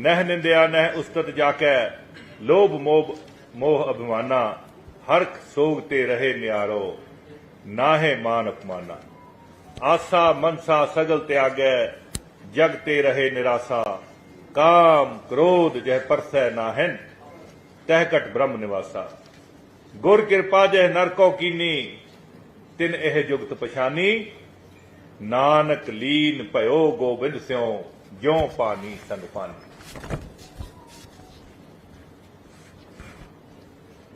ਨਹਿ ਨਿੰਦਿਆ, ਨਹਿ ਉਸਤਤ ਜਾਕੈ, ਲੋਭ ਮੋਹ ਮੋਹ ਅਭਿਮਾਨਾ, ਹਰਖ ਸੋਗ ਤੇ ਰਹੇ ਨਿਆਰੋ, ਨਾਹੇ ਮਾਨ ਅਪਮਾਨਾ। ਆਸਾ ਮਨਸਾ ਸਗਲ ਤਿਆਗੈ, ਜਗ ਤੇ ਰਹੇ ਨਿਰਾਸਾ, ਕਾਮ ਕ੍ਰੋਧ ਜਹ ਪਰਸੈ ਨਾਹਨ, ਤਹਿ ਕਟ ਬ੍ਰਹਮ ਨਿਵਾਸਾ। ਗੁਰ ਕਿਰਪਾ ਜਹ ਨਰਕੋ ਕੀਨੀ, ਤਿਨ ਇਹ ਜੁਗਤ ਪਛਾਨੀ, ਨਾਨਕ ਲੀਨ ਭਇਓ ਗੋਬਿੰਦ ਸਿਉ, ਜਿਉ ਪਾਣੀ ਸੰਗ ਪਾਣੀ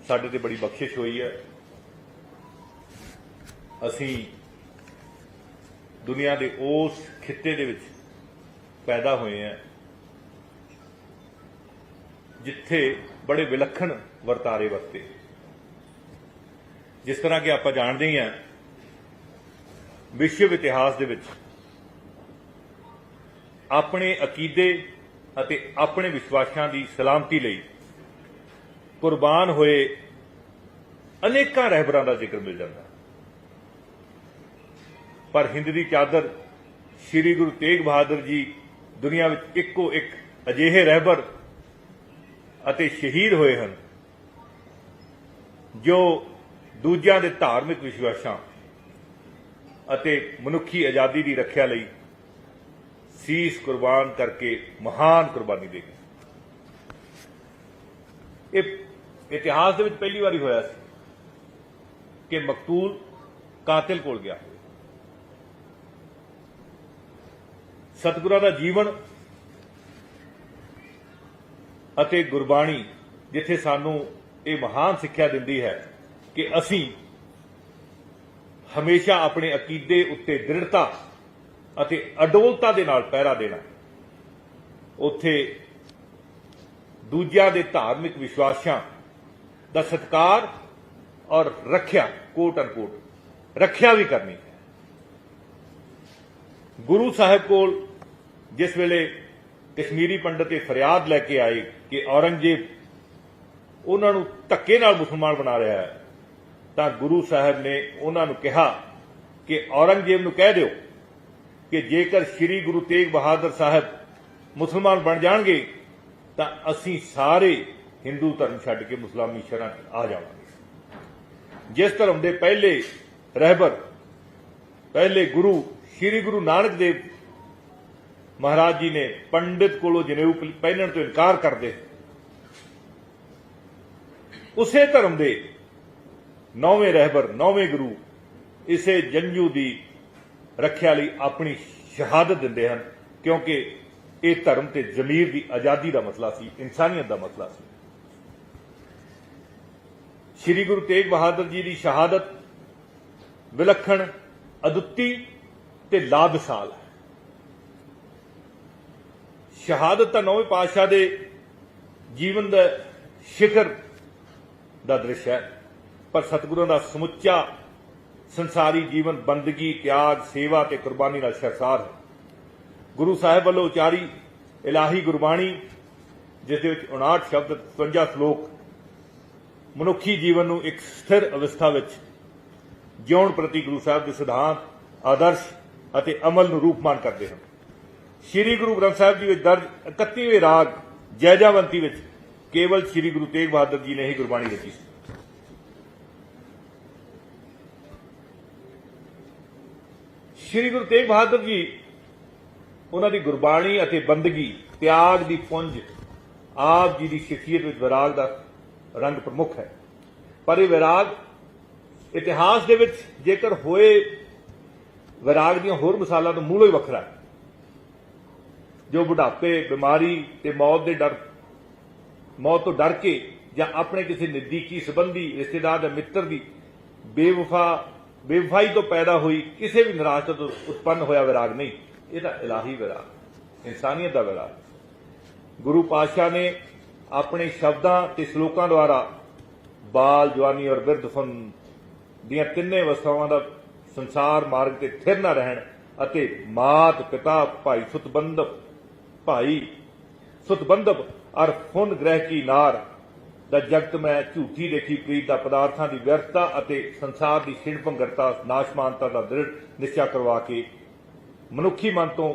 ਸਾਡੇ ਤੇ ਬੜੀ ਬਖਸ਼ਿਸ਼ ਹੋਈ ਹੈ। ਅਸੀਂ ਦੁਨੀਆ ਦੇ ਉਸ ਖਿੱਤੇ ਦੇ ਵਿੱਚ ਪੈਦਾ ਹੋਏ ਹਾਂ ਜਿੱਥੇ ਬੜੇ ਵਿਲੱਖਣ ਵਰਤਾਰੇ ਵਰਤੇ। ਜਿਸ ਤਰ੍ਹਾਂ ਕਿ ਆਪਾਂ ਜਾਣਦੇ ਹੀ ਹਾਂ, ਵਿਸ਼ਵ ਇਤਿਹਾਸ ਦੇ ਵਿੱਚ ਆਪਣੇ ਅਕੀਦੇ ਅਤੇ ਆਪਣੇ ਵਿਸ਼ਵਾਸਾਂ ਦੀ ਸਲਾਮਤੀ ਲਈ ਕੁਰਬਾਨ ਹੋਏ ਅਨੇਕਾਂ ਰਹਿਬਰਾਂ ਦਾ ਜ਼ਿਕਰ ਮਿਲ ਜਾਂਦਾ। ਪਰ ਹਿੰਦ ਦੀ ਚਾਦਰ ਸ੍ਰੀ ਗੁਰੂ ਤੇਗ ਬਹਾਦਰ ਜੀ ਦੁਨੀਆ ਵਿੱਚ ਇੱਕੋ ਇੱਕ ਅਜਿਹੇ ਰਹਿਬਰ ਅਤੇ ਸ਼ਹੀਦ ਹੋਏ ਹਨ ਜੋ ਦੂਜਿਆਂ ਦੇ ਧਾਰਮਿਕ ਵਿਸ਼ਵਾਸਾਂ ਅਤੇ ਮਨੁੱਖੀ ਆਜ਼ਾਦੀ ਦੀ ਰੱਖਿਆ ਲਈ ਸੀਸ ਕੁਰਬਾਨ ਕਰਕੇ ਮਹਾਨ ਕੁਰਬਾਨੀ ਦੇ ਗਏ ਇਹ ਇਤਿਹਾਸ ਦੇ ਵਿੱਚ ਪਹਿਲੀ ਵਾਰੀ ਹੋਇਆ ਸੀ ਕਿ ਮਕਤੂਲ ਕਾਤਿਲ ਕੋਲ ਗਿਆ। ਸਤਿਗੁਰਾਂ ਦਾ ਜੀਵਨ ਅਤੇ ਗੁਰਬਾਣੀ ਜਿੱਥੇ ਸਾਨੂੰ ਇਹ ਮਹਾਨ ਸਿੱਖਿਆ ਦਿੰਦੀ ਹੈ ਕਿ ਅਸੀਂ ਹਮੇਸ਼ਾ ਆਪਣੇ ਅਕੀਦੇ ਉੱਤੇ ਦ੍ਰਿੜਤਾ ਅਤੇ ਅਡੋਲਤਾ ਦੇ ਨਾਲ ਪਹਿਰਾ ਦੇਣਾ। ਉੱਥੇ ਦੂਜਿਆਂ ਦੇ ਧਾਰਮਿਕ ਵਿਸ਼ਵਾਸਾਂ ਦਾ ਸਤਕਾਰ ਔਰ ਰੱਖਿਆ ਕੋਟ ਅਨਕੋਟ ਰੱਖਿਆ ਵੀ ਕਰਨੀ। ਹੈ ਗੁਰੂ ਸਾਹਿਬ ਕੋਲ ਜਿਸ ਵੇਲੇ ਕਸ਼ਮੀਰੀ ਪੰਡਤ ਇਹ ਫਰਿਆਦ ਲੈ ਕੇ ਆਏ ਕਿ ਔਰੰਗਜ਼ੇਬ ਉਹਨਾਂ ਨੂੰ ਧੱਕੇ ਨਾਲ ਮੁਸਲਮਾਨ ਬਣਾ ਰਿਹਾ ਹੈ, ਤਾਂ ਗੁਰੂ ਸਾਹਿਬ ਨੇ ਉਹਨਾਂ ਨੂੰ ਕਿਹਾ ਕਿ ਔਰੰਗਜ਼ੇਬ ਨੂੰ ਕਹਿ ਦਿਓ ਕਿ ਜੇਕਰ ਸ੍ਰੀ ਗੁਰੂ ਤੇਗ ਬਹਾਦਰ ਸਾਹਿਬ ਮੁਸਲਮਾਨ ਬਣ ਜਾਣਗੇ, ਤਾਂ ਅਸੀਂ ਸਾਰੇ ਹਿੰਦੂ ਧਰਮ ਛੱਡ ਕੇ ਮੁਸਲਾਮੀ ਸ਼ਰਨ ਆ ਜਾਵਾਂਗੇ। ਜਿਸ ਧਰਮ ਦੇ ਪਹਿਲੇ ਰਹਿਬਰ, ਪਹਿਲੇ ਗੁਰੂ ਸ੍ਰੀ ਗੁਰੂ ਨਾਨਕ ਦੇਵ ਮਹਾਰਾਜ ਜੀ ਨੇ ਪੰਡਿਤ ਕੋਲੋਂ ਜਨੇਊ ਪਹਿਨਣ ਤੋਂ ਇਨਕਾਰ ਕਰਦੇ ਉਸੇ ਧਰਮ ਦੇ ਨੌਵੇਂ ਰਹਿਬਰ, ਨੌਵੇਂ ਗੁਰੂ, ਇਸੇ ਜੰਜੂ ਦੀ ਰੱਖਿਆ ਲਈ ਆਪਣੀ ਸ਼ਹਾਦਤ ਦਿੰਦੇ ਹਨ, ਕਿਉਂਕਿ ਇਹ ਧਰਮ ਤੇ ਜ਼ਮੀਰ ਦੀ ਆਜ਼ਾਦੀ ਦਾ ਮਸਲਾ ਸੀ, ਇਨਸਾਨੀਅਤ ਦਾ ਮਸਲਾ ਸੀ। ਸ੍ਰੀ ਗੁਰੂ ਤੇਗ ਬਹਾਦਰ ਜੀ ਦੀ ਸ਼ਹਾਦਤ ਵਿਲੱਖਣ, ਅਦੁੱਤੀ ਤੇ ਲਾਬਸਾਲ ਹੈ। ਸ਼ਹਾਦਤ ਤਾਂ ਨੌਵੇਂ ਪਾਤਸ਼ਾਹ ਦੇ ਜੀਵਨ ਦਾ ਸਿਖਰ ਦਾ ਦ੍ਰਿਸ਼ ਹੈ, ਪਰ ਸਤਿਗੁਰਾਂ ਦਾ ਸਮੁੱਚਾ ਸੰਸਾਰੀ ਜੀਵਨ, ਬੰਦਗੀ, ਤਿਆਗ, ਸੇਵਾ ਤੇ ਕੁਰਬਾਨੀ ਨਾਲ ਸ਼ਰਸਾਰ ਹੈ। ਗੁਰੂ ਸਾਹਿਬ ਵੱਲੋਂ ਉਚਾਰੀ ਇਲਾਹੀ ਗੁਰਬਾਣੀ, ਜਿਸ ਦੇ ਵਿੱਚ 59 ਸ਼ਬਦ 55 ਸ਼ਲੋਕ, ਮਨੁੱਖੀ ਜੀਵਨ ਨੂੰ ਇੱਕ ਸਥਿਰ ਅਵਸਥਾ ਵਿੱਚ ਜਿਉਣ ਪ੍ਰਤੀ ਗੁਰੂ ਸਾਹਿਬ ਦੇ ਸਿਧਾਂਤ, ਆਦਰਸ਼ ਅਤੇ ਅਮਲ ਨੂੰ ਰੂਪਮਾਨ ਕਰਦੇ ਹਨ। ਸ੍ਰੀ ਗੁਰੂ ਗ੍ਰੰਥ ਸਾਹਿਬ ਜੀ ਵਿੱਚ ਦਰਜ 31ਵੇਂ ਰਾਗ ਜੈਜਾਵੰਤੀ ਵਿੱਚ ਕੇਵਲ ਸ੍ਰੀ ਗੁਰੂ ਤੇਗ ਬਹਾਦਰ ਜੀ ਨੇ ਹੀ ਗੁਰਬਾਣੀ ਰਚੀ ਸੀ। ਸ੍ਰੀ ਗੁਰੂ ਤੇਗ ਬਹਾਦਰ ਜੀ ਉਹਨਾਂ ਦੀ ਗੁਰਬਾਣੀ ਅਤੇ ਬੰਦਗੀ, ਤਿਆਗ ਦੀ ਪੁੰਜ, ਆਪ ਜੀ ਦੀ ਸ਼ਖਸੀਅਤ ਵਿੱਚ ਵਿਰਾਗ ਦਾ ਰੰਗ ਪ੍ਰਮੁੱਖ ਹੈ। ਪਰ ਇਹ ਵਿਰਾਗ ਇਤਿਹਾਸ ਦੇ ਵਿੱਚ ਜੇਕਰ ਹੋਏ ਵਿਰਾਗ ਦੀਆਂ ਹੋਰ ਮਿਸਾਲਾਂ ਤੋਂ ਮੂਲੋਂ ਹੀ ਵੱਖਰਾ ਹੈ। ਜੋ ਬੁਢਾਪੇ, ਬਿਮਾਰੀ ਤੇ ਮੌਤ ਦੇ ਡਰ, ਮੌਤ ਤੋਂ ਡਰ ਕੇ ਜਾਂ ਆਪਣੇ ਕਿਸੇ ਨਜ਼ਦੀਕੀ ਸਬੰਧੀ ਰਿਸ਼ਤੇਦਾਰ ਜਾਂ ਮਿੱਤਰ ਦੀ ਬੇਵਫਾ ਬੇਵਫਾਈ ਤੋਂ ਪੈਦਾ ਹੋਈ, ਕਿਸੇ ਵੀ ਨਿਰਾਸ਼ਤਾ ਤੋਂ ਉਤਪੰਨ ਹੋਇਆ ਵਿਰਾਗ ਨਹੀਂ। ਇਹ ਤਾਂ ਇਲਾਹੀ ਵਿਰਾਗ, ਇਨਸਾਨੀਅਤ ਦਾ ਵਿਰਾਗ। ਗੁਰੂ ਪਾਤਸ਼ਾਹ ਨੇ ਆਪਣੇ ਸ਼ਬਦਾਂ ਤੇ ਸ਼ਲੋਕਾਂ ਦੁਆਰਾ ਬਾਲ, ਜਵਾਨੀ ਔਰ ਬਿਰਧਪਨ ਦੀਆਂ ਤਿੰਨੇ ਅਵਸਥਾਵਾਂ ਦਾ ਸੰਸਾਰ ਮਾਰਗ ਤੇ ਥਿਰ ਨਾ ਰਹਿਣ ਅਤੇ ਮਾਤ ਪਿਤਾ ਭਾਈ ਸੁਤਬੰਧਪ ਭਾਈ ਸੁਤਬੰਧਪ ਅਰ ਫੁਨ ਗ੍ਰਹਿ ਕੀ ਨਾਰ ਦਾ ਜਗਤ ਮੈਂ ਝੂਠੀ ਦੇਖੀ ਪ੍ਰੀਤ ਦਾ ਪਦਾਰਥਾਂ ਦੀ ਵਿਅਰਥਤਾ ਅਤੇ ਸੰਸਾਰ ਦੀ ਛਿੜਪੰਗਰਤਾ ਨਾਸ਼ਮਾਨਤਾ ਦਾ ਦ੍ਰਿੜ ਨਿਸ਼ਚਾ ਕਰਵਾ ਕੇ ਮਨੁੱਖੀ ਮਨ ਤੋਂ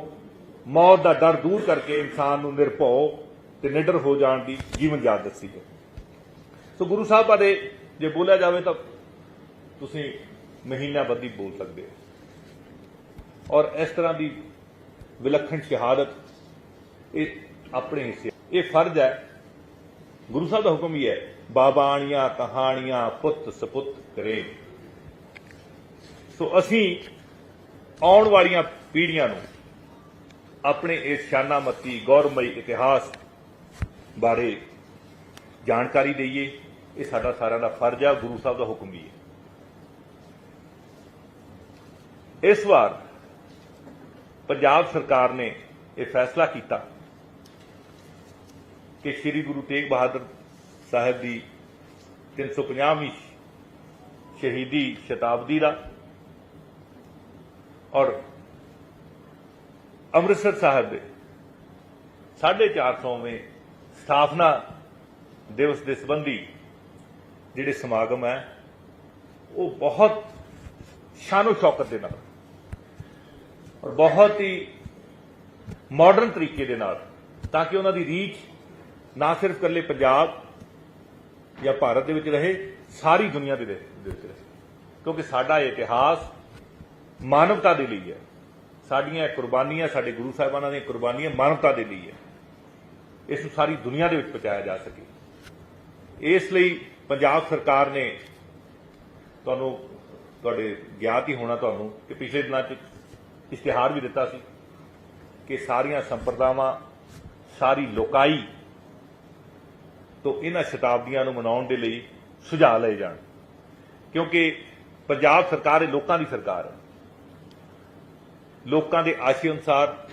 ਮੌਤ ਦਾ ਡਰ ਦੂਰ ਕਰਕੇ ਇਨਸਾਨ ਨੂੰ ਨਿਰਭਉ ਤੇ ਨਿਡਰ ਹੋ ਜਾਣ ਦੀ ਜੀਵਨ ਯਾਦ ਦੱਸੀ ਹੈ ਸੋ ਗੁਰੂ ਸਾਹਿਬ ਬਾਰੇ ਜੇ ਬੋਲਿਆ ਜਾਵੇ ਤਾਂ ਤੁਸੀਂ ਮਹੀਨਾ ਬੱਧੀ ਬੋਲ ਸਕਦੇ ਹੋ। ਔਰ ਇਸ ਤਰ੍ਹਾਂ ਦੀ ਵਿਲੱਖਣ ਸ਼ਹਾਦਤ ਇਹ ਆਪਣੇ ਹਿੱਸੇ ਇਹ ਫਰਜ਼ ਹੈ ਗੁਰੂ ਸਾਹਿਬ ਦਾ ਹੁਕਮ ਹੀ ਹੈ, ਬਾਬਾਣੀਆਂ, ਕਹਾਣੀਆਂ, ਪੁੱਤ ਸਪੁੱਤ ਕਰੇ। ਸੋ ਅਸੀਂ ਆਉਣ ਵਾਲੀਆਂ ਪੀੜ੍ਹੀਆਂ ਨੂੰ ਆਪਣੇ ਇਸ ਸ਼ਾਨਾਮਤੀ, ਗੌਰਵਮਈ ਇਤਿਹਾਸ ਬਾਰੇ ਜਾਣਕਾਰੀ ਦਈਏ। ਇਹ ਸਾਡਾ ਸਾਰਿਆਂ ਦਾ ਫਰਜ਼ ਹੈ ਗੁਰੂ ਸਾਹਿਬ ਦਾ ਹੁਕਮ ਵੀ ਹੈ। ਇਸ ਵਾਰ ਪੰਜਾਬ ਸਰਕਾਰ ਨੇ ਇਹ ਫੈਸਲਾ ਕੀਤਾ ਕਿ ਸ੍ਰੀ ਗੁਰੂ ਤੇਗ ਬਹਾਦਰ ਸਾਹਿਬ ਦੀ 350ਵੀਂ ਸ਼ਹੀਦੀ ਸ਼ਤਾਬਦੀ ਦਾ ਔਰ ਅੰਮ੍ਰਿਤਸਰ ਸਾਹਿਬ ਦੇ 450ਵੇਂ ਸਥਾਪਨਾ ਦਿਵਸ ਦੇ ਸੰਬੰਧੀ ਜਿਹੜੇ ਸਮਾਗਮ ਹੈ, ਉਹ ਬਹੁਤ ਸ਼ਾਨੋ ਸ਼ੌਕਤ ਦੇ ਨਾਲ ਔਰ ਬਹੁਤ ਹੀ ਮਾਡਰਨ ਤਰੀਕੇ ਦੇ ਨਾਲ ਤਾਂ ਕਿ ਉਹਨਾਂ ਦੀ ਰੀਚ ਨਾ ਸਿਰਫ ਇਕੱਲੇ ਪੰਜਾਬ ਜਾਂ ਭਾਰਤ ਦੇ ਵਿੱਚ ਰਹੇ, ਸਾਰੀ ਦੁਨੀਆ ਦੇ ਵਿੱਚ ਰਹੇ। ਕਿਉਂਕਿ ਸਾਡਾ ਇਤਿਹਾਸ ਮਾਨਵਤਾ ਦੇ ਲਈ ਹੈ। ਸਾਡੀਆਂ ਇਹ ਕੁਰਬਾਨੀਆਂ, ਸਾਡੇ ਗੁਰੂ ਸਾਹਿਬਾਨਾਂ ਦੀਆਂ ਕੁਰਬਾਨੀਆਂ ਮਾਨਵਤਾ ਦੇ ਲਈ ਹੈ। ਇਸ ਨੂੰ ਸਾਰੀ ਦੁਨੀਆ ਦੇ ਵਿੱਚ ਪਹੁੰਚਾਇਆ ਜਾ ਸਕੇ। ਇਸ ਲਈ ਪੰਜਾਬ ਸਰਕਾਰ ਨੇ ਤੁਹਾਨੂੰ, ਤੁਹਾਡੇ ਗਿਆਤ ਹੀ ਹੋਣਾ ਤੁਹਾਨੂੰ ਕਿ ਪਿਛਲੇ ਦਿਨਾਂ 'ਚ ਇਸ਼ਤਿਹਾਰ ਵੀ ਦਿੱਤਾ ਸੀ ਕਿ ਸਾਰੀਆਂ ਸੰਪਰਦਾਵਾਂ, ਸਾਰੀ ਲੋਕਾਈ ਤੋਂ ਇਹਨਾਂ ਸ਼ਤਾਬਦੀਆਂ ਨੂੰ ਮਨਾਉਣ ਦੇ ਲਈ ਸੁਝਾਅ ਲਏ ਜਾਣ। ਕਿਉਂਕਿ ਪੰਜਾਬ ਸਰਕਾਰ ਇਹ ਲੋਕਾਂ ਦੀ ਸਰਕਾਰ ਹੈ। ਲੋਕਾਂ ਦੇ ਆਸ਼ੇ ਅਨੁਸਾਰ,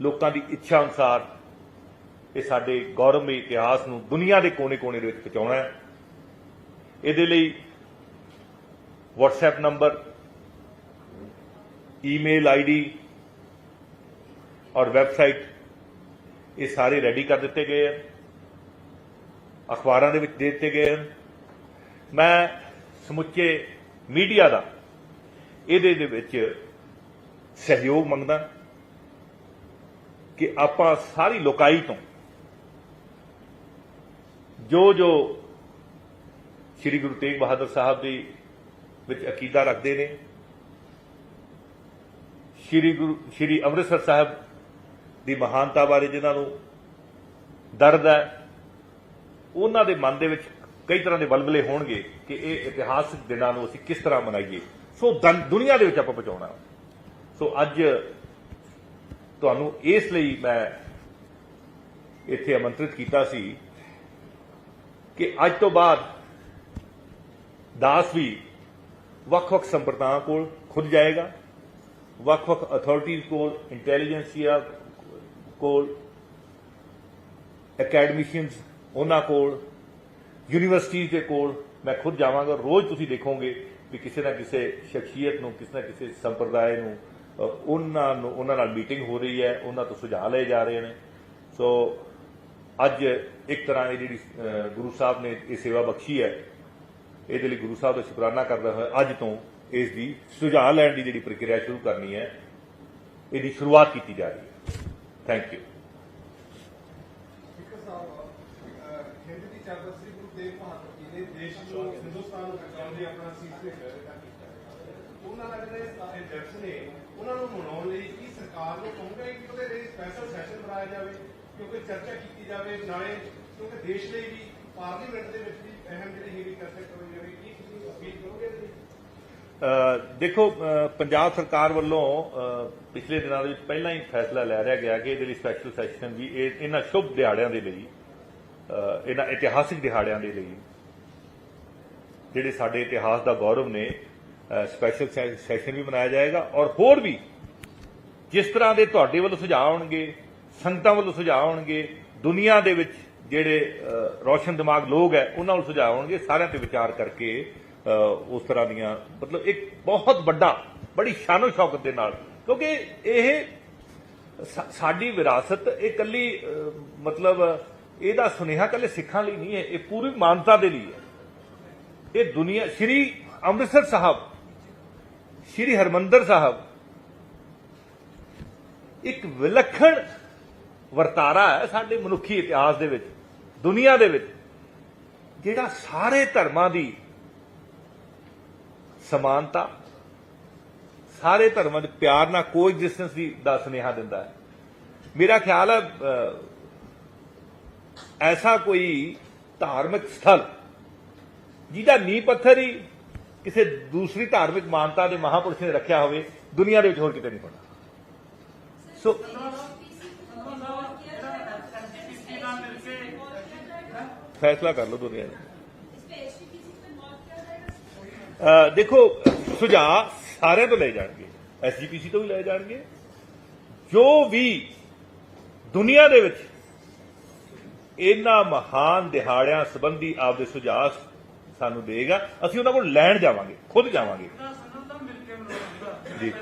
ਲੋਕਾਂ ਦੀ ਇੱਛਾ ਅਨੁਸਾਰ ਇਹ ਸਾਡੇ ਗੌਰਵਮਈ ਇਤਿਹਾਸ ਨੂੰ ਦੁਨੀਆ ਦੇ ਕੋਨੇ-ਕੋਨੇ ਦੇ ਵਿੱਚ ਪਹੁੰਚਾਉਣਾ ਹੈ। ਇਹਦੇ ਲਈ WhatsApp ਨੰਬਰ, ਈਮੇਲ ਆਈਡੀ ਔਰ ਵੈਬਸਾਈਟ ਇਹ ਸਾਰੇ ਰੈਡੀ ਕਰ ਦਿੱਤੇ ਗਏ ਹਨ ਅਖਬਾਰਾਂ ਦੇ ਵਿੱਚ ਦੇ ਦਿੱਤੇ ਗਏ ਹਨ। ਮੈਂ ਸਮੁੱਚੇ ਮੀਡੀਆ ਦਾ ਇਹਦੇ ਦੇ ਵਿੱਚ ਸਹਿਯੋਗ ਮੰਗਦਾ ਕਿ ਆਪਾਂ ਸਾਰੀ ਲੋਕਾਈ ਤੋਂ ਜੋ ਜੋ ਸ੍ਰੀ ਗੁਰੂ ਤੇਗ ਬਹਾਦਰ ਸਾਹਿਬ ਦੀ ਵਿੱਚ ਅਕੀਦਾ ਰੱਖਦੇ ਨੇ, ਸ੍ਰੀ ਗੁਰੂ, ਸ੍ਰੀ ਅੰਮ੍ਰਿਤਸਰ ਸਾਹਿਬ ਦੀ ਮਹਾਨਤਾ ਬਾਰੇ ਜਿਨ੍ਹਾਂ ਨੂੰ ਦਰਦ ਹੈ ਉਹਨਾਂ ਦੇ ਮਨ ਦੇ ਵਿੱਚ ਕਈ ਤਰ੍ਹਾਂ ਦੇ ਬਲਬਲੇ ਹੋਣਗੇ ਕਿ ਇਹ ਇਤਿਹਾਸਕ ਦਿਨਾਂ ਨੂੰ ਅਸੀਂ ਕਿਸ ਤਰ੍ਹਾਂ ਮਨਾਈਏ। ਸੋ ਦੰ- ਦੁਨੀਆ ਦੇ ਵਿੱਚ ਆਪਾਂ ਪਹੁੰਚਾਉਣਾ। ਸੋ ਅੱਜ ਤੁਹਾਨੂੰ ਇਸ ਲਈ ਮੈਂ ਇੱਥੇ ਆਮੰਤਰਿਤ ਕੀਤਾ ਸੀ ਕਿ ਅੱਜ ਤੋਂ ਬਾਅਦ ਦਾਸ ਵੀ ਵੱਖ-ਵੱਖ ਸੰਪਰਦਾਵਾਂ ਕੋਲ ਖੁਦ ਜਾਏਗਾ। ਵੱਖ-ਵੱਖ ਅਥਾਰਟੀਜ਼ ਕੋਲ ਇੰਟੈਲੀਜੈਂਸੀਆ ਕੋਲ ਅਕੈਡਮਿਸ਼ੀਅਨਸ ਉਹਨਾਂ ਕੋਲ ਯੂਨੀਵਰਸਿਟੀਜ਼ ਦੇ ਕੋਲ ਮੈਂ ਖੁਦ ਜਾਵਾਂਗਾ। ਰੋਜ਼ ਤੁਸੀਂ ਦੇਖੋਗੇ ਵੀ ਕਿਸੇ ਨਾ ਕਿਸੇ ਸ਼ਖਸੀਅਤ ਨੂੰ ਕਿਸੇ ਨਾ ਕਿਸੇ ਸੰਪਰਦਾਇ ਨੂੰ ਅ, ਉਹਨਾਂ ਨੂੰ ਉਹਨਾਂ ਨਾਲ ਮੀਟਿੰਗ ਹੋ ਰਹੀ ਹੈ ਉਹਨਾਂ ਤੋਂ ਸੁਝਾਅ ਲਏ ਜਾ ਰਹੇ ਨੇ। ਸੋ ਅੱਜ ਇੱਕ ਤਰ੍ਹਾਂ ਇਹ ਜਿਹੜੀ ਗੁਰੂ ਸਾਹਿਬ ਨੇ ਇਹ ਸੇਵਾ ਬਖਸ਼ੀ ਹੈ ਇਹਦੇ ਲਈ ਗੁਰੂ ਸਾਹਿਬ ਦਾ ਸ਼ੁਕਰਾਨਾ ਕਰਦਾ ਹੋਇਆ ਅੱਜ ਤੋਂ ਇਸ ਦੀ ਸੁਝਾਅ ਲੈਣ ਦੀ ਜਿਹੜੀ ਪ੍ਰਕਿਰਿਆ ਸ਼ੁਰੂ ਕਰਨੀ ਹੈ ਇਹਦੀ ਸ਼ੁਰੂਆਤ ਕੀਤੀ ਜਾ ਰਹੀ ਹੈ। ਥੈਂਕ ਯੂ ਇੱਕ ਸਾਹਿਬ ਅਹ, ਹਿੰਦ ਦੀ ਚਾਦਰ ਸ੍ਰੀ ਗੁਰੂ ਤੇਗ ਬਹਾਦਰ ਜੀ ਨੇ ਦੇਸ਼ ਨੂੰ, ਹਿੰਦੁਸਤਾਨ ਨੂੰ ਬਚਾਉਣ ਲਈ ਆਪਣਾ ਸੀਸ ਤੇ ਕੀਤਾ ਉਹਨਾਂ ਦਾ ਜਿਹੜੇ ਜੱਜ ਨੇ, ਉਹਨਾਂ ਨੂੰ ਮਨਾਉਣ ਲਈ ਕੀ ਸਰਕਾਰ ਨੂੰ ਕਹੂੰਗਾ ਕਿ ਉਹਦੇ ਲਈ ਸਪੈਸ਼ਲ ਸੈਸ਼ਨ ਬਣਾਇਆ ਜਾਵੇ, ਕਿਉਂਕਿ ਚਰਚਾ ਕੀਤੀ ਜਾਵੇ, ਨਾਲੇ ਕਿਉਂਕਿ ਦੇਸ਼ ਲਈ ਵੀ ਪਾਰਲੀਮੈਂਟ ਦੇ ਵਿੱਚ ਵੀ ਅਹਿਮ ਜਿਹੜੀ ਹੈਗੀ ਚਰਚਾ ਕਰਨੀ ਜਾਵੇ, ਕੀ ਤੁਸੀਂ ਅਪੀਲ ਕਰੋਗੇ ਦੇਖੋ ਪੰਜਾਬ ਸਰਕਾਰ ਵੱਲੋਂ ਪਿਛਲੇ ਦਿਨਾਂ ਦੇ ਵਿੱਚ ਪਹਿਲਾਂ ਹੀ ਫੈਸਲਾ ਲੈ ਰਿਹਾ ਗਿਆ ਕਿ ਇਹਦੇ ਲਈ ਸਪੈਸ਼ਲ ਸੈਸ਼ਨ ਵੀ ਇਹਨਾਂ ਸ਼ੁਭ ਦਿਹਾੜਿਆਂ ਦੇ ਲਈ ਇਹਨਾਂ ਇਤਿਹਾਸਿਕ ਦਿਹਾੜਿਆਂ ਦੇ ਲਈ ਜਿਹੜੇ ਸਾਡੇ ਇਤਿਹਾਸ ਦਾ ਗੌਰਵ ਨੇ ਸਪੈਸ਼ਲ ਸੈਸ਼ਨ ਵੀ ਮਨਾਇਆ ਜਾਏਗਾ ਔਰ ਹੋਰ ਵੀ ਜਿਸ ਤਰ੍ਹਾਂ ਦੇ ਤੁਹਾਡੇ ਵੱਲੋਂ ਸੁਝਾਅ ਆਉਣਗੇ, ਸੰਗਤਾਂ ਵੱਲੋਂ ਸੁਝਾਅ ਆਉਣਗੇ, ਦੁਨੀਆ ਦੇ ਵਿੱਚ ਜਿਹੜੇ ਰੋਸ਼ਨ ਦਿਮਾਗ ਲੋਕ ਹੈ, ਉਹਨਾਂ ਵੱਲੋਂ ਸੁਝਾਅ ਆਉਣਗੇ, ਸਾਰਿਆਂ ਤੇ ਵਿਚਾਰ ਕਰਕੇ ਉਸ ਤਰ੍ਹਾਂ ਦੀਆਂ ਮਤਲਬ ਇੱਕ ਬਹੁਤ ਵੱਡਾ, ਬੜੀ ਸ਼ਾਨੋ ਸ਼ੌਕਤ ਦੇ ਨਾਲ, ਕਿਉਂਕਿ ਇਹ ਸਾਡੀ ਵਿਰਾਸਤ ਇਹ ਕੱਲੀ ਮਤਲਬ ਇਹਦਾ ਸੁਨੇਹਾ ਕੱਲੇ ਸਿੱਖਾਂ ਲਈ ਨਹੀਂ ਹੈ, ਇਹ ਪੂਰੀ ਮਾਨਵਤਾ ਦੇ ਲਈ ਹੈ। ਇਹ ਦੁਨੀਆ, ਸ੍ਰੀ ਅੰਮ੍ਰਿਤਸਰ ਸਾਹਿਬ, ਸ੍ਰੀ ਹਰਮੰਦਰ ਸਾਹਿਬ, ਇੱਕ ਵਿਲੱਖਣ ਵਰਤਾਰਾ ਹੈ ਸਾਡੇ ਮਨੁੱਖੀ ਇਤਿਹਾਸ ਦੇ ਵਿੱਚ, ਦੁਨੀਆ ਦੇ ਵਿੱਚ, ਜਿਹੜਾ ਸਾਰੇ ਧਰਮਾਂ ਦੀ ਸਮਾਨਤਾ, ਸਾਰੇ ਧਰਮਾਂ ਦੇ ਪਿਆਰ ਨਾਲ ਕੋਐਗਜ਼ਿਸਟੈਂਸ ਦੀ ਦਾ ਸੁਨੇਹਾ ਦਿੰਦਾ ਹੈ। ਮੇਰਾ ਖਿਆਲ ਹੈ ਐਸਾ ਕੋਈ ਧਾਰਮਿਕ ਸਥਲ ਜਿਹਦਾ ਨੀਂਹ ਪੱਥਰ ਹੀ ਕਿਸੇ ਦੂਸਰੀ ਧਾਰਮਿਕ ਮਾਨਤਾ ਦੇ ਮਹਾਪੁਰਸ਼ ਨੇ ਰੱਖਿਆ ਹੋਵੇ, ਦੁਨੀਆ ਦੇ ਵਿੱਚ ਹੋਰ ਕਿਤੇ ਨਹੀਂ ਹੋਣਾ। ਸੋ ਫੈਸਲਾ ਕਰ ਲਓ ਦੁਨੀਆ ਦਾ। ਦੇਖੋ, ਸੁਝਾਅ ਸਾਰਿਆਂ ਤੋਂ ਲੈ ਜਾਣਗੇ। ਐਸਜੀਪੀਸੀ ਤੋਂ ਵੀ ਲੈ ਜਾਣਗੇ। ਜੋ ਵੀ ਦੁਨੀਆ ਦੇ ਵਿੱਚ ਇਹਨਾਂ ਮਹਾਨ ਦਿਹਾੜਿਆਂ ਸੰਬੰਧੀ ਆਪਦੇ ਸੁਝਾਅ ਸਾਨੂੰ ਦੇਗਾ ਅਸੀਂ ਉਹਨਾਂ ਕੋਲ ਲੈਣ ਜਾਵਾਂਗੇ ਖੁਦ ਜਾਵਾਂਗੇ। ਜੀ।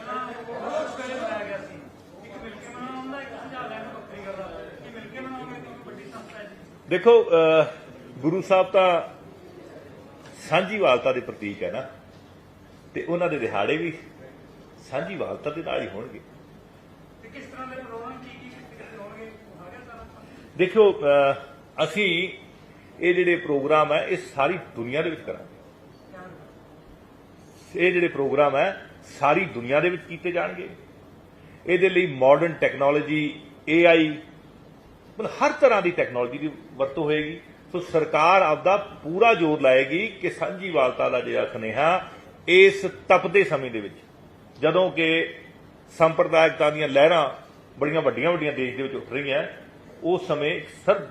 ਦੇਖੋ ਗੁਰੂ ਸਾਹਿਬ ਤਾਂ ਸਾਂਝੀਵਾਲਤਾ ਦੇ ਪ੍ਰਤੀਕ ਹੈ ਨਾ। ਤੇ ਉਹਨਾਂ ਦੇ ਦਿਹਾੜੇ ਵੀ ਸਾਂਝੀਵਾਲਤਾ ਦੇ ਨਾਲ ਹੀ ਹੋਣਗੇ। ਦੇਖੋ ਦੇਖਿਓ ਅਸੀਂ ਇਹ ਜਿਹੜੇ ਪ੍ਰੋਗਰਾਮ ਹੈ, ਇਹ ਸਾਰੀ ਦੁਨੀਆ ਦੇ ਵਿੱਚ ਕਰਾਂਗੇ। ਇਹ ਜਿਹੜੇ ਪ੍ਰੋਗਰਾਮ ਹੈ, ਸਾਰੀ ਦੁਨੀਆ ਦੇ ਵਿੱਚ ਕੀਤੇ ਜਾਣਗੇ। ਇਹਦੇ ਲਈ ਮਾਡਰਨ ਟੈਕਨੋਲੋਜੀ AI ਮਤਲਬ ਹਰ ਤਰ੍ਹਾਂ ਦੀ ਟੈਕਨੋਲੋਜੀ ਦੀ ਵਰਤੋਂ ਹੋਏਗੀ। ਸੋ ਸਰਕਾਰ ਆਪਦਾ ਪੂਰਾ ਜ਼ੋਰ ਲਾਏਗੀ ਕਿ ਸਾਂਝੀ ਵਾਲਤਾ ਦਾ ਜਿਹੜਾ ਸੁਨੇਹਾ ਇਸ ਤਪਦੇ ਸਮੇਂ ਦੇ ਵਿੱਚ, ਜਦੋਂ ਕਿ ਸੰਪਰਦਾਇਕਤਾ ਦੀਆਂ ਲਹਿਰਾਂ ਬੜੀਆਂ ਵੱਡੀਆਂ ਵੱਡੀਆਂ ਦੇਸ਼ ਦੇ ਵਿੱਚ ਉੱਠ ਰਹੀਆਂ। ਉਸ ਸਮੇਂ ਸਰ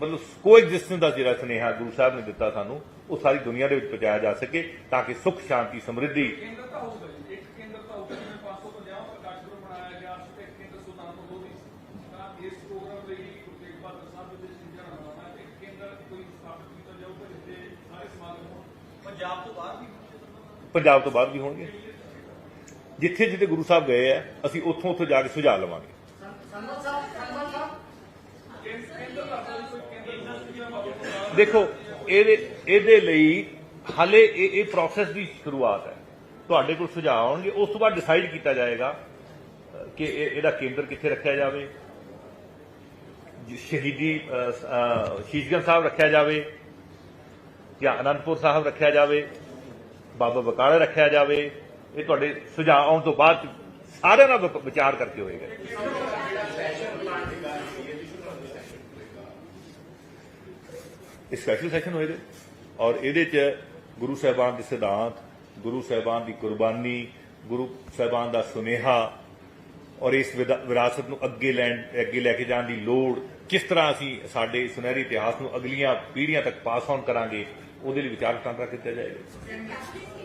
ਮਤਲਬ ਕੋਐਗਜ਼ਿਸਟੈਂਸ ਦਾ ਜਿਹੜਾ ਸੁਨੇਹਾ ਗੁਰੂ ਸਾਹਿਬ ਨੇ ਦਿੱਤਾ ਸਾਨੂੰ ਉਹ ਸਾਰੀ ਦੁਨੀਆ ਦੇ ਵਿੱਚ ਪਹੁੰਚਾਇਆ ਜਾ ਸਕੇ ਤਾਂ ਕਿ ਸੁਖ ਸ਼ਾਂਤੀ ਸਮਰਿੱਧੀ ਕੇਂਦਰ ਤਾਂ ਹੋਊਗਾ ਜੀ। ਇੱਕ ਕੇਂਦਰ ਤਾਂ ਹੋਊਗਾ ਜਿਵੇਂ 550 ਪ੍ਰਕਾਸ਼ ਪੁਰਬ ਮਨਾਇਆ ਗਿਆ ਸੀ ਤੇ ਇੱਕ ਕੇਂਦਰ ਸੁਲਤਾਨਪੁਰ ਲੋਧੀ ਸੀ। ਤਾਂ ਇਸ ਪ੍ਰੋਗਰਾਮ ਲਈ ਗੁਰੂ ਤੇਗ ਬਹਾਦਰ ਸਾਹਿਬ ਦੇ ਸਿੱਖਿਆ ਮਨਾਉਣਾ ਤੇ ਇੱਕ ਕੇਂਦਰ ਕੋਈ ਸਥਾਪਿਤ ਕੀਤਾ ਜਾਊਗਾ ਜਿੱਥੇ ਸਾਰੇ ਸਮਾਗਮ ਹੋਣ। ਪੰਜਾਬ ਤੋਂ ਬਾਹਰ ਵੀ ਪੰਜਾਬ ਤੋਂ ਬਾਅਦ ਵੀ ਹੋਣਗੇ। ਜਿੱਥੇ ਜਿੱਥੇ ਗੁਰੂ ਸਾਹਿਬ ਗਏ ਆ ਅਸੀਂ ਉੱਥੋਂ ਉੱਥੋਂ ਜਾ ਕੇ ਸੁਝਾਅ ਲਵਾਂਗੇ ਕੇਂਦਰ ਦਾ ਕੋਈ ਕੇਂਦਰ ਸੁਲਤਾਨਪੁਰ ਬਾਬਾ ਦੇਖੋ ਇਹਦੇ ਇਹਦੇ ਲਈ ਹਾਲੇ ਇਹ ਇਹ ਪ੍ਰੋਸੈਸ ਦੀ ਸ਼ੁਰੂਆਤ ਹੈ। ਤੁਹਾਡੇ ਕੋਲ ਸੁਝਾਅ ਆਉਣਗੇ ਉਸ ਤੋਂ ਬਾਅਦ ਡਿਸਾਈਡ ਕੀਤਾ ਜਾਏਗਾ ਕਿ ਇਹ- ਇਹਦਾ ਕੇਂਦਰ ਕਿੱਥੇ ਰੱਖਿਆ ਜਾਵੇ। ਸ਼ਹੀਦੀ ਅ, ਸ਼ੀਸ਼ਗੰਜ ਸਾਹਿਬ ਰੱਖਿਆ ਜਾਵੇ ਜਾਂ ਅਨੰਦਪੁਰ ਸਾਹਿਬ ਰੱਖਿਆ ਜਾਵੇ ਬਾਬਾ ਬਕਾਲੇ ਰੱਖਿਆ ਜਾਵੇ। ਇਹ ਤੁਹਾਡੇ ਸੁਝਾਅ ਆਉਣ ਤੋਂ ਬਾਅਦ ਸਾਰਿਆਂ ਨਾਲ ਵਿਚਾਰ ਕਰਕੇ ਹੋਏਗਾ। ਇਹ ਸਪੈਸ਼ਲ ਸੈਸ਼ਨ ਹੋਏਗਾ ਔਰ ਇਹਦੇ ਚ ਗੁਰੂ ਸਾਹਿਬਾਨ ਦੇ ਸਿਧਾਂਤ, ਗੁਰੂ ਸਾਹਿਬਾਨ ਦੀ ਕੁਰਬਾਨੀ, ਗੁਰੂ ਸਾਹਿਬਾਨ ਦਾ ਸੁਨੇਹਾ ਔਰ ਇਸ ਵਿਰਾਸਤ ਨੂੰ ਅੱਗੇ ਲੈਣ, ਅੱਗੇ ਲੈ ਕੇ ਜਾਣ ਦੀ ਲੋੜ ਕਿਸ ਤਰ੍ਹਾਂ ਅਸੀਂ ਸਾਡੇ ਸੁਨਹਿਰੀ ਇਤਿਹਾਸ ਨੂੰ ਅਗਲੀਆਂ ਪੀੜ੍ਹੀਆਂ ਤੱਕ ਪਾਸ ਔਨ ਕਰਾਂਗੇ, ਉਹਦੇ ਲਈ ਵਿਚਾਰ ਵਟਾਂਦਰਾ ਕੀਤਾ ਜਾਏਗਾ।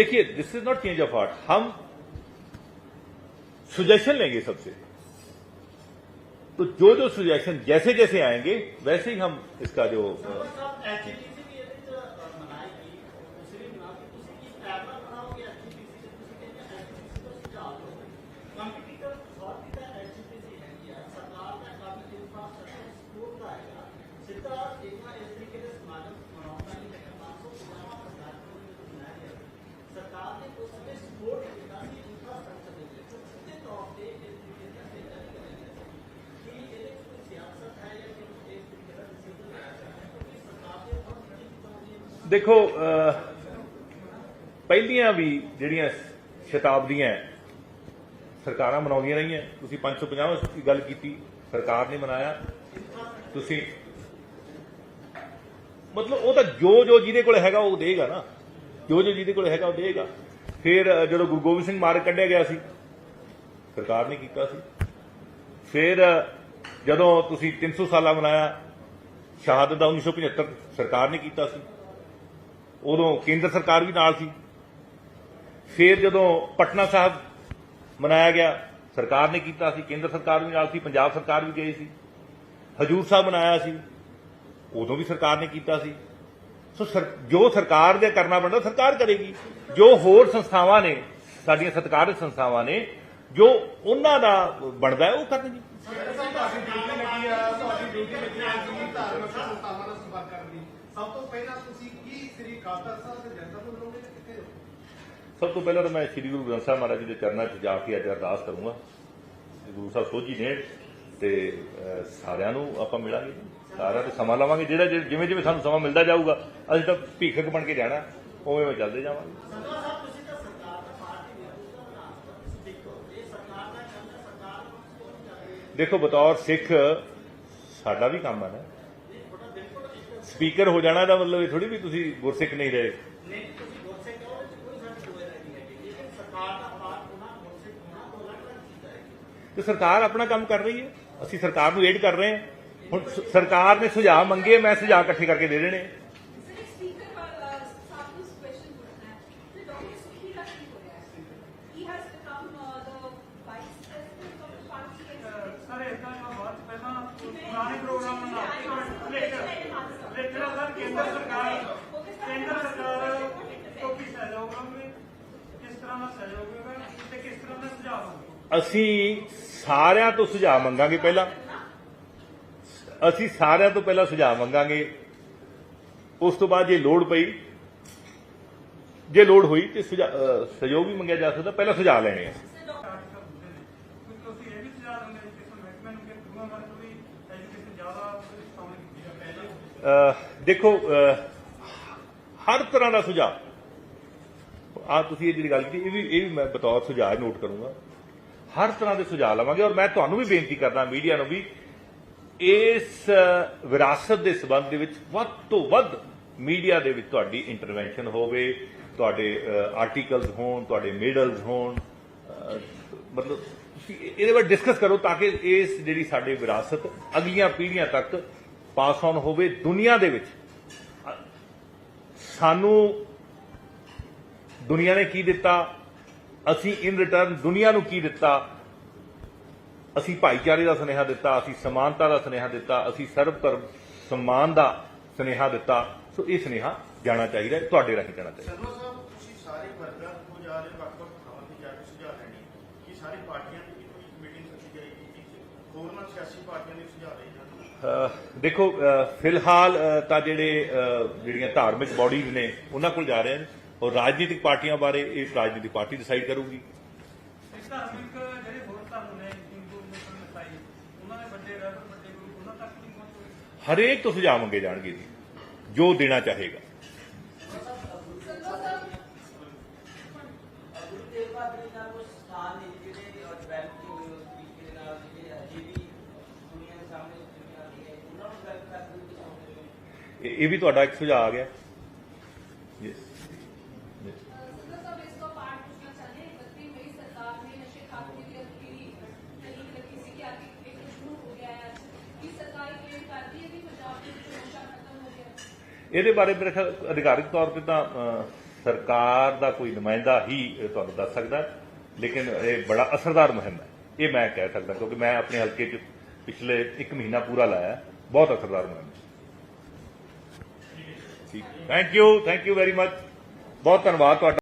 देखिए this is not change of heart हम सुजेशन लेंगे सबसे। तो जो जो सुजेशन जैसे जैसे आएँगे, वैसे ही हम इसका जो ਦੇਖੋ ਪਹਿਲੀਆਂ ਵੀ ਜਿਹੜੀਆਂ ਸ਼ਤਾਬਦੀਆਂ ਸਰਕਾਰਾਂ ਮਨਾਉਂਦੀਆਂ ਰਹੀਆਂ। ਤੁਸੀਂ 550 ਦੀ ਗੱਲ ਕੀਤੀ, ਸਰਕਾਰ ਨੇ ਮਨਾਇਆ। ਤੁਸੀਂ ਮਤਲਬ ਉਹ ਤਾਂ ਜੋ ਜੋ ਜਿਹਦੇ ਕੋਲ ਹੈਗਾ, ਉਹ ਦੇਗਾ ਨਾ। ਜੋ ਜੋ ਜਿਹਦੇ ਕੋਲ ਹੈਗਾ, ਉਹ ਦੇਗਾ। ਫਿਰ ਜਦੋਂ ਗੁਰੂ ਗੋਬਿੰਦ ਸਿੰਘ ਮਾਰਗ ਕੱਢਿਆ ਗਿਆ ਸੀ, ਸਰਕਾਰ ਨੇ ਕੀਤਾ ਸੀ। ਫਿਰ ਜਦੋਂ ਤੁਸੀਂ 300 ਸਾਲਾ ਮਨਾਇਆ, ਸ਼ਹਾਦਤ ਦਾ 1975 ਸਰਕਾਰ ਨੇ ਕੀਤਾ ਸੀ। ਉਦੋਂ ਕੇਂਦਰ ਸਰਕਾਰ ਵੀ ਨਾਲ ਸੀ। ਫਿਰ ਜਦੋਂ ਪਟਨਾ ਸਾਹਿਬ ਮਨਾਇਆ ਗਿਆ, ਸਰਕਾਰ ਨੇ ਕੀਤਾ ਸੀ, ਕੇਂਦਰ ਸਰਕਾਰ ਵੀ ਨਾਲ ਸੀ, ਪੰਜਾਬ ਸਰਕਾਰ ਵੀ ਗਈ ਸੀ। ਹਜੂਰ ਸਾਹਿਬ ਮਨਾਇਆ ਸੀ, ਉਦੋਂ ਵੀ ਸਰਕਾਰ ਨੇ ਕੀਤਾ ਸੀ। ਸੋ ਜੋ ਸਰਕਾਰ ਦੇ ਕਰਨਾ ਬਣਦਾ ਸਰਕਾਰ ਕਰੇਗੀ। ਜੋ ਹੋਰ ਸੰਸਥਾਵਾਂ ਨੇ, ਸਾਡੀਆਂ ਸਤਿਕਾਰਤ ਸੰਸਥਾਵਾਂ ਨੇ, ਜੋ ਉਹਨਾਂ ਦਾ ਬਣਦਾ ਉਹ ਕਰਨਗੇ ਸਭ ਤੋਂ ਪਹਿਲਾਂ ਤੁਸੀਂ ਸਭ ਤੋਂ ਪਹਿਲਾਂ ਤਾਂ ਮੈਂ ਸ੍ਰੀ ਗੁਰੂ ਗ੍ਰੰਥ ਸਾਹਿਬ ਮਹਾਰਾਜ ਜੀ ਦੇ ਚਰਨਾਂ 'ਚ ਜਾ ਕੇ ਅੱਜ ਅਰਦਾਸ ਕਰੂੰਗਾ। ਗੁਰੂ ਸਾਹਿਬ ਸੋਝੀ ਦੇਣ ਤੇ ਸਾਰਿਆਂ ਨੂੰ ਆਪਾਂ ਮਿਲਾਂਗੇ ਸਾਰਿਆਂ ਤੇ ਸਮਾਂ ਲਵਾਂਗੇ। ਜਿਹੜਾ ਜਿਵੇਂ ਜਿਵੇਂ ਸਾਨੂੰ ਸਮਾਂ ਮਿਲਦਾ ਜਾਊਗਾ ਅਸੀਂ ਤਾਂ ਭੀਖਕ ਬਣ ਕੇ ਜਾਣਾ ਉਵੇਂ ਉਵੇਂ ਚੱਲਦੇ ਜਾਵਾਂਗੇ। ਨੂੰ ਦੇਖੋ ਬਤੌਰ ਸਿੱਖ ਸਾਡਾ ਵੀ ਕੰਮ ਹੈ ਨਾ ਇਹ ਤੁਹਾਡਾ ਬਿਲਕੁਲ ਇੱਕ ਸਪੀਕਰ ਹੋ ਜਾਣਾ ਦਾ ਮਤਲਬ ਇਹ ਥੋੜੀ ਵੀ ਤੁਸੀਂ ਗੁਰਸਿੱਖ ਨਹੀਂ ਰਹੇ। ਨਹੀਂ ਤੁਸੀਂ ਗੁਰਸੇ ਕਹੋ ਤੇ ਕੋਈ ਸਾਡੀ ਦੋਏ ਨਹੀਂ ਹੈਗੀ। ਲੇਕਿਨ ਸਰਕਾਰ ਦਾ ਹੋਣਾ ਹੋਣਾ ਤੇ ਸਰਕਾਰ ਆਪਣਾ ਕੰਮ ਕਰ ਰਹੀ ਹੈ। ਅਸੀਂ ਸਰਕਾਰ ਨੂੰ ਏਡ ਕਰ ਰਹੇ ਹਾਂ। ਹੁਣ ਸਰਕਾਰ ਨੇ ਸੁਝਾਅ ਮੰਗੇ ਮੈਂ ਸੁਝਾਅ ਇਕੱਠੇ ਕਰਕੇ ਦੇ ਦੇਣੇ। ਅਸੀਂ ਸਾਰਿਆਂ ਤੋਂ ਸੁਝਾਅ ਮੰਗਾਂਗੇ ਪਹਿਲਾਂ। ਅਸੀਂ ਸਾਰਿਆਂ ਤੋਂ ਪਹਿਲਾਂ ਸੁਝਾਅ ਮੰਗਾਂਗੇ। ਉਸ ਤੋਂ ਬਾਅਦ ਜੇ ਲੋੜ ਪਈ, ਜੇ ਲੋੜ ਹੋਈ ਤੇ ਸੁਝਾਅ ਸਹਿਯੋਗ ਵੀ ਮੰਗਿਆ ਜਾ ਸਕਦਾ, ਪਹਿਲਾਂ ਸੁਝਾਅ ਲੈਣੇ ਆ। ਦੇਖੋ ਹਰ ਤਰ੍ਹਾਂ ਦਾ ਸੁਝਾਅ। ਆ ਤੁਸੀਂ ਇਹ ਜਿਹੜੀ ਗੱਲ ਕੀਤੀ, ਇਹ ਵੀ ਇਹ ਵੀ ਮੈਂ ਬਤੌਰ ਸੁਝਾਅ ਨੋਟ ਕਰੂੰਗਾ। ਹਰ ਤਰ੍ਹਾਂ ਦੇ ਸੁਝਾਅ ਲਵਾਂਗੇ ਔਰ ਮੈਂ ਤੁਹਾਨੂੰ ਵੀ ਬੇਨਤੀ ਕਰਦਾ ਮੀਡੀਆ ਨੂੰ ਵੀ ਇਸ ਵਿਰਾਸਤ ਦੇ ਸਬੰਧ ਦੇ ਵਿੱਚ ਵੱਧ ਤੋਂ ਵੱਧ ਮੀਡੀਆ ਦੇ ਵਿੱਚ ਤੁਹਾਡੀ ਇੰਟਰਵੈਂਸ਼ਨ ਹੋਵੇ, ਤੁਹਾਡੇ ਆਰਟੀਕਲਸ ਹੋਣ, ਤੁਹਾਡੇ ਮੇਡਲਸ ਹੋਣ ਮਤਲਬ ਤੁਸੀਂ ਇਹਦੇ ਬਾਰੇ ਡਿਸਕਸ ਕਰੋ ਤਾਂ ਕਿ ਇਸ ਜਿਹੜੀ ਸਾਡੀ ਵਿਰਾਸਤ ਅਗਲੀਆਂ ਪੀੜ੍ਹੀਆਂ ਤੱਕ ਪਾਸ ਆਨ ਹੋਵੇ ਦੁਨੀਆ ਦੇ ਵਿੱਚ। ਸਾਨੂੰ ਦੁਨੀਆ ਨੇ ਕੀ ਦਿੱਤਾ? ਅਸੀਂ ਇਨ ਰਿਟਰਨ ਦੁਨੀਆ ਨੂੰ ਕੀ ਦਿੱਤਾ? ਅਸੀਂ ਭਾਈਚਾਰੇ ਦਾ ਸੁਨੇਹਾ ਦਿੱਤਾ ਅਸੀਂ ਸਮਾਨਤਾ ਦਾ ਸੁਨੇਹਾ ਦਿੱਤਾ ਅਸੀਂ ਸਰਬ ਧਰਮ ਸਨਮਾਨ ਦਾ ਸੁਨੇਹਾ ਦਿੱਤਾ। ਸੋ ਇਹ ਸੁਨੇਹਾ ਜਾਣਾ ਚਾਹੀਦਾ ਤੁਹਾਡੇ ਰਾਹੀਂ ਜਾਣਾ ਚਾਹੀਦਾ ਸਰਵੋ ਸਾਹਿਬ ਤੁਸੀਂ ਸਾਰੇ ਵਰਗਾਂ ਤੋਂ ਜਾ ਰਹੇ ਵੱਖ ਵੱਖ ਥਾਵਾਂ ਤੇ ਜਾ ਕੇ ਸੁਝਾਅ ਲੈਣੇ ਕੀ ਸਾਰੀ ਪਾਰਟੀਆਂ ਦੀ ਕੋਈ ਮੀਟਿੰਗ ਰੱਖੀ ਜਾਏਗੀ? ਕਿ ਹੋਰਨਾਂ ਸਿਆਸੀ ਪਾਰਟੀਆਂ ਦੇ ਸੁਝਾਅ ਲਏ ਦੇਖੋ ਫਿਲਹਾਲ ਤਾਂ ਜਿਹੜੇ ਜਿਹੜੀਆਂ ਧਾਰਮਿਕ ਬਾਡੀਜ਼ ਨੇ ਉਹਨਾਂ ਕੋਲ ਜਾ ਰਹੇ ਨੇ। ਔਰ ਰਾਜਨੀਤਿਕ ਪਾਰਟੀਆਂ ਬਾਰੇ ਇਹ ਰਾਜਨੀਤਿਕ ਪਾਰਟੀ ਡਿਸਾਈਡ ਕਰੂਗੀ ਇਸ ਧਾਰਮਿਕ ਜਿਹੜੇ ਹੋਰ ਧਰਮ ਨੇ ਹਿੰਦੂ ਮੁਸਲਮਾਨ ਇਸਾਈ ਉਹਨਾਂ ਦੇ ਵੱਡੇ ਰਹਿਬਰ ਵੱਡੇ ਗੁਰੂ ਉਹਨਾਂ ਤੱਕ ਨਹੀਂ ਪਹੁੰਚੋਗੇ ਹਰੇਕ ਤੋਂ ਸੁਝਾਅ ਮੰਗੇ ਜਾਣਗੇ ਜੀ ਜੋ ਦੇਣਾ ਚਾਹੇਗਾ ਗੁਰੂ ਤੇਗ ਬਹਾਦਰ ਜੀ ਨਾਲ ਕੋਈ ਸਥਾਨ ਨਹੀਂ ਇਹਦੇ ਬਾਰੇ ਮੇਰੇ ਖਿਆਲ ਅਧਿਕਾਰਿਕ ਤੌਰ ਤੇ ਤਾਂ ਸਰਕਾਰ ਦਾ ਕੋਈ ਨੁਮਾਇੰਦਾ ਹੀ ਤੁਹਾਨੂੰ ਦੱਸ ਸਕਦਾ ਲੇਕਿਨ ਇਹ ਬੜਾ ਅਸਰਦਾਰ ਮੁਹਿੰਮ ਹੈ। ਇਹ ਮੈਂ ਕਹਿ ਸਕਦਾ, ਕਿਉਂਕਿ ਮੈਂ ਆਪਣੇ ਹਲਕੇ 'ਚ ਪਿਛਲੇ 1 ਮਹੀਨਾ ਪੂਰਾ ਲਾਇਆ, ਬਹੁਤ ਅਸਰਦਾਰ ਮੁਹਿੰਮ ਠੀਕ thank you thank you very much ਬਹੁਤ ਧੰਨਵਾਦ ਤੁਹਾਡਾ।